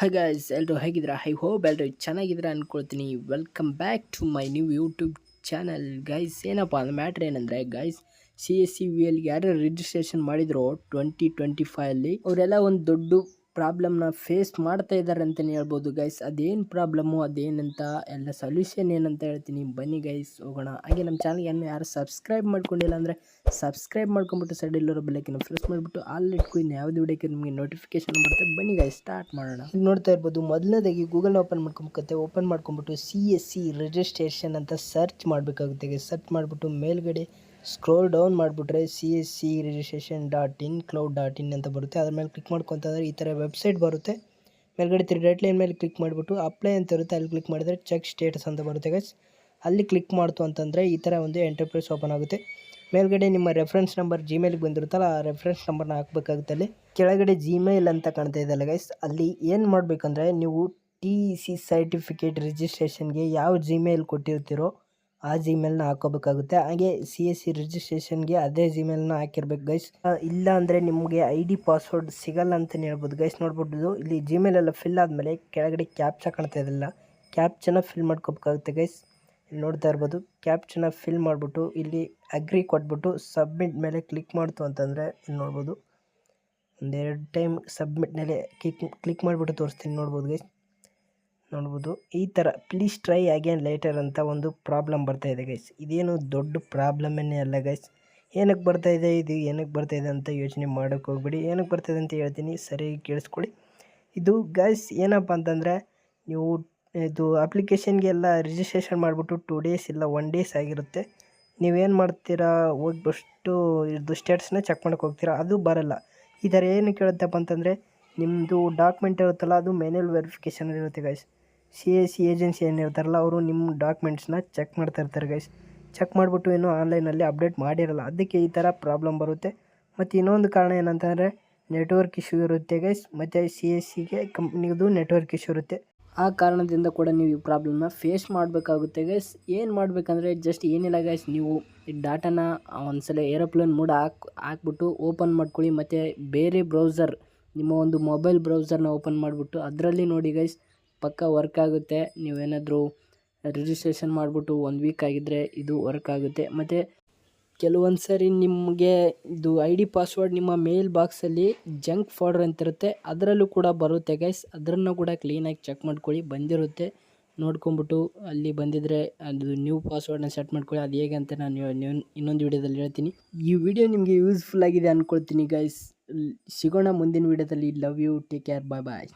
Hi guys ಎಲ್ಲರೂ ಹೇಗಿದ್ದೀರಾ? High hope ಎಲ್ಲರೂ ಚೆನ್ನಾಗಿದ್ದೀರಾ ಅಂದ್ಕೊಳ್ತೀನಿ welcome back to my new YouTube channel guys ಏನಪ್ಪ ಅಂದ್ರೆ ಮ್ಯಾಟ್ರ್ ಏನಂದರೆ guys C S C V ಎಲ್ಗೆ ಯಾರು ರಿಜಿಸ್ಟ್ರೇಷನ್ ಮಾಡಿದ್ರು ಟ್ವೆಂಟಿ ಟ್ವೆಂಟಿ ಫೈವಲ್ಲಿ ಅವರೆಲ್ಲ ಒಂದು ದೊಡ್ಡ ಪ್ರಾಬ್ಲಮ್ನ ಫೇಸ್ ಮಾಡ್ತಾ ಇದ್ದಾರೆ ಅಂತಲೇ ಹೇಳ್ಬೋದು ಗೈಸ್ ಅದೇನು ಪ್ರಾಬ್ಲಮ್ಮು ಅದೇನಂತ ಎಲ್ಲ ಸೊಲ್ಯೂಷನ್ ಏನಂತ ಹೇಳ್ತೀನಿ. ಬನ್ನಿ ಗೈಸ್ ಹೋಗೋಣ. ಹಾಗೆ ನಮ್ಮ ಚಾನಲ್ಗೆ ಏನು ಯಾರು ಸಬ್ಸ್ಕ್ರೈಬ್ ಮಾಡ್ಕೊಂಡಿಲ್ಲ ಅಂದರೆ ಸಬ್ಸ್ಕ್ರೈಬ್ ಮಾಡ್ಕೊಂಬಿಟ್ಟು ಸೈಡ್ ಇಲ್ಲರೋ ಬೆಲೆಕಿನ ಪ್ರೆಸ್ ಮಾಡಿಬಿಟ್ಟು ಅಲ್ಲಿ ಇನ್ನು ಯಾವ್ದು ವಿಡಿಯೋಕ್ಕೆ ನಿಮಗೆ ನೋಟಿಫಿಕೇಶನ್ ಬರುತ್ತೆ ಬನ್ನಿ ಗೈಸ್ ಸ್ಟಾರ್ಟ್ ಮಾಡೋಣ. ನೋಡ್ತಾ ಇರ್ಬೋದು, ಮೊದಲನೇದಾಗಿ ಗೂಗಲ್ ಓಪನ್ ಮಾಡ್ಕೊಬೇಕತ್ತೆ ಓಪನ್ ಮಾಡ್ಕೊಂಬಿಟ್ಟು ಸಿ ಎಸ್ ಸಿ ರಿಜಿಸ್ಟ್ರೇಷನ್ ಅಂತ ಸರ್ಚ್ ಮಾಡಬೇಕಾಗುತ್ತೆ ಸರ್ಚ್ ಮಾಡಿಬಿಟ್ಟು ಮೇಲ್ಗಡೆ ಸ್ಕ್ರೋಲ್ ಡೌನ್ ಮಾಡಿಬಿಟ್ರೆ C S C registration dot in cloud dot in ಅಂತ ಬರುತ್ತೆ. ಅದ್ರ ಮೇಲೆ ಕ್ಲಿಕ್ ಮಾಡ್ಕೊತಂದ್ರೆ ಈ ಥರ ವೆಬ್ಸೈಟ್ ಬರುತ್ತೆ. ಮೇಲ್ಗಡೆ ತ್ರೀ ಡಾಟ್ ಲೈನ್ ಮೇಲೆ ಕ್ಲಿಕ್ ಮಾಡಿಬಿಟ್ಟು ಅಪ್ಲೈ ಅಂತ ಇರುತ್ತೆ. ಅಲ್ಲಿ ಕ್ಲಿಕ್ ಮಾಡಿದರೆ ಚೆಕ್ ಸ್ಟೇಟಸ್ ಅಂತ ಬರುತ್ತೆ ಗೈಸ್ ಅಲ್ಲಿ ಕ್ಲಿಕ್ ಮಾಡ್ತು ಅಂತಂದರೆ ಈ ಥರ ಒಂದು ಎಂಟರ್ಪ್ರೈಸ್ ಓಪನ್ ಆಗುತ್ತೆ. ಮೇಲ್ಗಡೆ ನಿಮ್ಮ ರೆಫರೆನ್ಸ್ ನಂಬರ್ ಜಿಮೇಲ್ಗೆ ಬಂದಿರುತ್ತಲ್ಲ, ಆ ರೆಫರೆನ್ಸ್ ನಂಬರ್ನ ಹಾಕಬೇಕಾಗುತ್ತೆ ಅಲ್ಲಿ. ಕೆಳಗಡೆ ಜಿಮೇಲ್ ಅಂತ ಕಾಣ್ತಾ ಇದೆಯಲ್ಲ ಗೈಸ್ ಅಲ್ಲಿ ಏನು ಮಾಡಬೇಕಂದ್ರೆ ನೀವು ಟಿ ಸಿ ಸರ್ಟಿಫಿಕೇಟ್ ರಿಜಿಸ್ಟ್ರೇಷನ್ಗೆ ಯಾವ ಜಿಮೇಲ್ ಕೊಟ್ಟಿರ್ತೀರೋ ಆ ಜಿಮೇಲ್ನ ಹಾಕೋಬೇಕಾಗುತ್ತೆ. ಹಾಗೆ ಸಿ ಎಸ್ ಸಿ ರಿಜಿಸ್ಟ್ರೇಷನ್ಗೆ ಅದೇ ಜಿಮೇಲ್ನ ಹಾಕಿರ್ಬೇಕು ಗೈಸ್ ಇಲ್ಲ ಅಂದರೆ ನಿಮಗೆ ಐ ಡಿ ಪಾಸ್ವರ್ಡ್ ಸಿಗಲ್ಲ ಅಂತಲೇ ಹೇಳ್ಬೋದು ಗೈಸ್ ನೋಡ್ಬಿಟ್ಟು ಇಲ್ಲಿ ಜಿಮೇಲ್ ಎಲ್ಲ ಫಿಲ್ ಆದಮೇಲೆ ಕೆಳಗಡೆ ಕ್ಯಾಪ್ಚಾ ಕಾಣ್ತಾ ಇದೆಲ್ಲ ಕ್ಯಾಪ್ಚನ ಫಿಲ್ ಮಾಡ್ಕೋಬೇಕಾಗುತ್ತೆ ಗೈಸ್ ಇಲ್ಲಿ ನೋಡ್ತಾ ಇರ್ಬೋದು ಕ್ಯಾಪ್ಚನ ಫಿಲ್ ಮಾಡಿಬಿಟ್ಟು ಇಲ್ಲಿ ಅಗ್ರಿ ಕೊಟ್ಬಿಟ್ಟು ಸಬ್ಮಿಟ್ ಮೇಲೆ ಕ್ಲಿಕ್ ಮಾಡ್ತು ಅಂತಂದರೆ ಇಲ್ಲಿ ನೋಡ್ಬೋದು. ಒಂದೆರಡು ಟೈಮ್ ಸಬ್ಮಿಟ್ ಮೇಲೆ ಕ್ಲಿಕ್ ಕ್ಲಿಕ್ ಮಾಡಿಬಿಟ್ಟು ತೋರಿಸ್ತೀನಿ, ನೋಡ್ಬೋದು ಗೈಸ್ ನೋಡ್ಬೋದು. ಈ ಥರ ಪ್ಲೀಸ್ ಟ್ರೈ ಅಗೇನ್ ಲೇಟರ್ ಅಂತ ಒಂದು ಪ್ರಾಬ್ಲಮ್ ಬರ್ತಾ ಇದೆ ಗೈಸ್ ಇದೇನು ದೊಡ್ಡ ಪ್ರಾಬ್ಲಮೇ ಅಲ್ಲ ಗೈಸ್ ಏನಕ್ಕೆ ಬರ್ತಾ ಇದೆ ಇದು? ಏನಕ್ಕೆ ಬರ್ತಾ ಇದೆ ಅಂತ ಯೋಚನೆ ಮಾಡೋಕ್ಕೆ ಹೋಗ್ಬಿಡಿ. ಏನಕ್ಕೆ ಬರ್ತಾಯಿದೆ ಅಂತ ಹೇಳ್ತೀನಿ. ಸರಿಯಾಗಿ ಕೇಳಿಸ್ಕೊಳ್ಳಿ. ಇದು ಗೈಸ್ ಏನಪ್ಪ ಅಂತಂದರೆ ನೀವು ಇದು ಅಪ್ಲಿಕೇಶನ್ಗೆಲ್ಲ ರಿಜಿಸ್ಟ್ರೇಷನ್ ಮಾಡಿಬಿಟ್ಟು ಟೂ ಡೇಸ್ ಇಲ್ಲ ಒನ್ ಡೇಸ್ ಆಗಿರುತ್ತೆ. ನೀವೇನು ಮಾಡ್ತೀರಾ? ಹೋಗ್ಬಿಟ್ಟು ಇದು ಸ್ಟೇಟಸ್ನ ಚೆಕ್ ಮಾಡೋಕೆ ಹೋಗ್ತೀರಾ? ಅದು ಬರಲ್ಲ. ಈ ಥರ ಏನು ಕೇಳುತ್ತಪ್ಪ ಅಂತಂದರೆ ನಿಮ್ಮದು ಡಾಕ್ಯುಮೆಂಟ್ ಇರುತ್ತಲ್ಲ, ಅದು ಮ್ಯಾನ್ಯಲ್ ವೆರಿಫಿಕೇಷನ್ ಇರುತ್ತೆ guys C A C agency ಏನಿರ್ತಾರಲ್ಲ ಅವರು ನಿಮ್ಮ ಡಾಕ್ಯುಮೆಂಟ್ಸ್ನ ಚೆಕ್ ಮಾಡ್ತಾ ಇರ್ತಾರೆ ಗೈಸ್ ಚೆಕ್ ಮಾಡಿಬಿಟ್ಟು ಇನ್ನೂ ಆನ್ಲೈನಲ್ಲಿ ಅಪ್ಡೇಟ್ ಮಾಡಿರಲ್ಲ, ಅದಕ್ಕೆ ಈ ಥರ ಪ್ರಾಬ್ಲಮ್ ಬರುತ್ತೆ. ಮತ್ತು ಇನ್ನೊಂದು ಕಾರಣ ಏನಂತಂದರೆ ನೆಟ್ವರ್ಕ್ ಇಶ್ಯೂ ಇರುತ್ತೆ ಗೈಸ್ ಮತ್ತು ಸಿ ಎಸ್ ಸಿಗೆ ಕಂಪ್ನಿದು ನೆಟ್ವರ್ಕ್ ಇಶ್ಯೂ ಇರುತ್ತೆ. ಆ ಕಾರಣದಿಂದ ಕೂಡ ನೀವು ಈ ಪ್ರಾಬ್ಲಮ್ನ ಫೇಸ್ ಮಾಡಬೇಕಾಗುತ್ತೆ ಗೈಸ್ ಏನು ಮಾಡಬೇಕಂದ್ರೆ ಜಸ್ಟ್ ಏನಿಲ್ಲ ಗೈಸ್ ನೀವು ಈ ಡಾಟಾನ ಒಂದ್ಸಲ ಏರೋಪ್ಲೇನ್ ಮೂಡ್ ಹಾಕ್, ಹಾಕ್ಬಿಟ್ಟು ಓಪನ್ ಮಾಡ್ಕೊಳ್ಳಿ. ಮತ್ತು ಬೇರೆ ಬ್ರೌಸರ್ ನಿಮ್ಮ ಒಂದು ಮೊಬೈಲ್ ಬ್ರೌಸರ್ನ ಓಪನ್ ಮಾಡಿಬಿಟ್ಟು ಅದರಲ್ಲಿ ನೋಡಿ ಗೈಸ್ ಪಕ್ಕ ವರ್ಕ್ ಆಗುತ್ತೆ. ನೀವೇನಾದರೂ ರಿಜಿಸ್ಟ್ರೇಷನ್ ಮಾಡಿಬಿಟ್ಟು ಒಂದು ವೀಕ್ ಆಗಿದ್ದರೆ ಇದು ವರ್ಕ್ ಆಗುತ್ತೆ. ಮತ್ತು ಕೆಲವೊಂದು ಸರಿ ನಿಮಗೆ ಇದು ಐ ಡಿ ಪಾಸ್ವರ್ಡ್ ನಿಮ್ಮ ಮೇಲ್ ಬಾಕ್ಸಲ್ಲಿ ಜಂಕ್ ಫೋಲ್ಡರ್ ಅಂತಿರುತ್ತೆ ಅದರಲ್ಲೂ ಕೂಡ ಬರುತ್ತೆ ಗೈಸ್ ಅದರನ್ನು ಕೂಡ ಕ್ಲೀನಾಗಿ ಚೆಕ್ ಮಾಡ್ಕೊಳ್ಳಿ. ಬಂದಿರುತ್ತೆ. ನೋಡ್ಕೊಂಬಿಟ್ಟು ಅಲ್ಲಿ ಬಂದಿದ್ದರೆ ಅದು ನ್ಯೂ ಪಾಸ್ವರ್ಡ್ನ ಸೆಟ್ ಮಾಡ್ಕೊಳ್ಳಿ. ಅದು ಹೇಗೆ ಅಂತ ನಾನು ಇನ್ನೊಂದು ವೀಡಿಯೋದಲ್ಲಿ ಹೇಳ್ತೀನಿ. ಈ ವಿಡಿಯೋ ನಿಮಗೆ ಯೂಸ್ಫುಲ್ ಆಗಿದೆ ಅಂದ್ಕೊಳ್ತೀನಿ ಗೈಸ್ ಸಿಗೋಣ ಮುಂದಿನ ವೀಡಿಯೋದಲ್ಲಿ love you take care bye bye